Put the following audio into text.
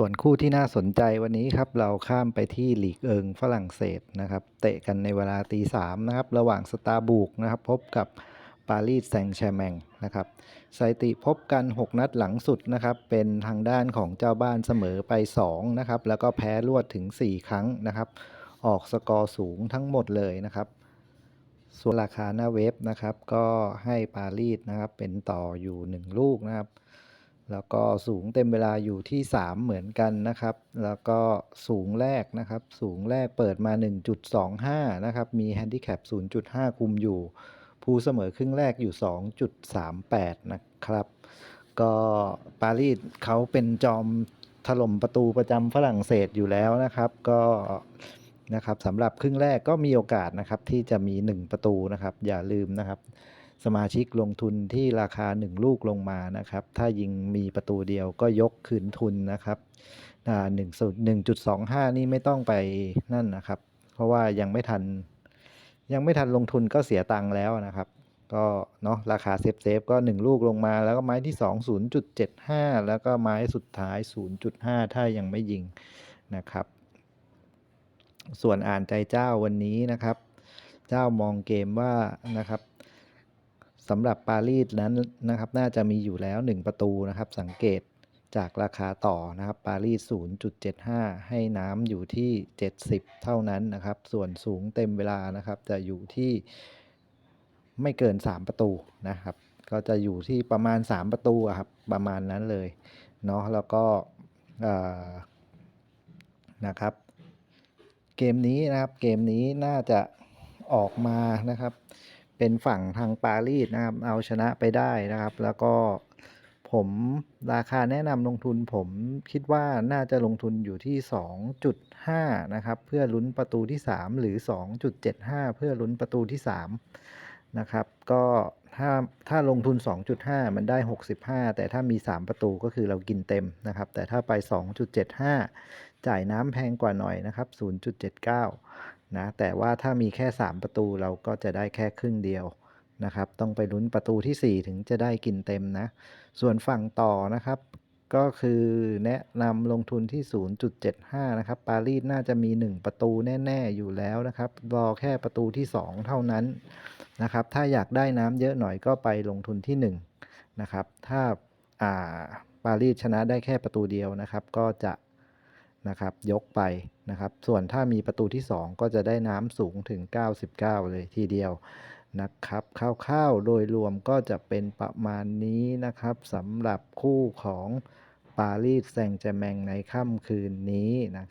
ส่วนคู่ที่น่าสนใจวันนี้ครับเราข้ามไปที่ลีกเอิงฝรั่งเศสนะครับ เตะกันในเวลาตีสามนะครับระหว่างสตาร์บูกนะครับพบกับปารีสแซงต์แชร์แมงนะครับสถิติพบกัน 6 นัดหลังสุดนะครับเป็นทางด้านของเจ้าบ้านเสมอไป2นะครับแล้วก็แพ้รวดถึง 4 ครั้งนะครับออกสกอร์สูงทั้งหมดเลยนะครับส่วนราคาหน้าเว็บนะครับก็ให้ปารีสนะครับเป็นต่ออยู่ 1 ลูกนะครับ แล้วก็สูงเต็มเวลาอยู่ที่ 3 เหมือนกันนะครับ แล้วก็สูงแรกนะครับ สูงแรกเปิดมา 1.25 นะครับ มีแฮนดิแคป 0.5 คุมอยู่ภูเสมอครึ่งแรกอยู่ 2.38 นะครับ ก็ปารีสเขาเป็นจอมถล่มประตูประจำฝรั่งเศสอยู่แล้วนะครับ ก็นะครับสำหรับครึ่งแรกก็มีโอกาสนะครับที่จะมี 1 ประตูนะครับ อย่าลืมนะครับ สมาชิกลงทุนที่ราคา 1 ลูกลงมานะครับ ถ้ายิงมีประตูเดียวก็ยกคืนทุนนะครับหนึ่งหนึ่งจุดสองห้านี่ไม่ต้องไปนั่นนะครับ เพราะว่ายังไม่ทัน ยังไม่ทันลงทุนก็เสียตังค์แล้วนะครับ ก็เนาะราคาเซฟเซฟก็ 1 ลูกลงมา แล้วก็ไม้ที่ 2 0.75 แล้วก็ไม้สุดท้าย 0.5 ถ้ายังไม่ยิงนะครับ ส่วนอ่านใจเจ้าวันนี้นะครับ เจ้ามองเกมว่านะครับ สำหรับปารีสนั้นนะครับน่าจะมีอยู่แล้ว 1 ประตูนะครับ สังเกตจากราคาต่อนะครับปารีส 0.75 ให้น้ำอยู่ที่ 70 เท่านั้นนะครับ ส่วนสูงเต็มเวลานะครับ จะอยู่ที่ไม่เกิน 3 ประตูนะครับ ก็จะอยู่ที่ประมาณ 3 ประตูครับประมาณนั้นเลยเนาะแล้วก็นะครับ เกมนี้นะครับเกมนี้น่าจะออกมานะครับ เป็นฝั่งทางปารีสนะครับ เอาชนะไปได้นะครับ แล้วก็ผมราคาแนะนำลงทุนผมคิดว่าน่าจะลงทุนอยู่ที่ 2.5 นะครับ เพื่อลุ้นประตูที่ 3 หรือ 2.75 เพื่อลุ้นประตูที่ 3 นะครับ ก็ถ้าถ้าลงทุน 2.5 มันได้ 65 แต่ถ้ามี 3 ประตูก็คือเรากินเต็มนะครับ แต่ถ้าไป 2.75 จ่ายน้ำแพงกว่าหน่อยนะครับ 0.79 นะแต่ว่าถ้ามีแค่ 3 ประตูเราก็จะได้แค่ครึ่งเดียวนะครับ ต้องไปลุ้นประตูที่ 4 ถึงจะได้กินเต็มนะ ส่วนฝั่งต่อนะครับ ก็คือแนะนำลงทุนที่ 0.75 นะครับ ปารีสน่าจะมี 1 ประตูแน่ ๆ อยู่แล้วนะครับ รอแค่ประตูที่ 2 เท่านั้นนะครับ ถ้าอยากได้น้ำเยอะหน่อยก็ไปลงทุนที่ 1 นะครับ ถ้าอ่าปารีสชนะได้แค่ประตูเดียวนะครับ ก็จะ นะครับ ยกไปนะครับ ส่วนถ้ามีประตูที่ 2 ก็จะได้น้ำสูงถึง 99 เลยทีเดียวนะครับคร่าวๆโดยรวมก็จะเป็นประมาณนี้นะครับสำหรับคู่ของปารีสแซงต์แจแมงในค่ำคืนนี้นะ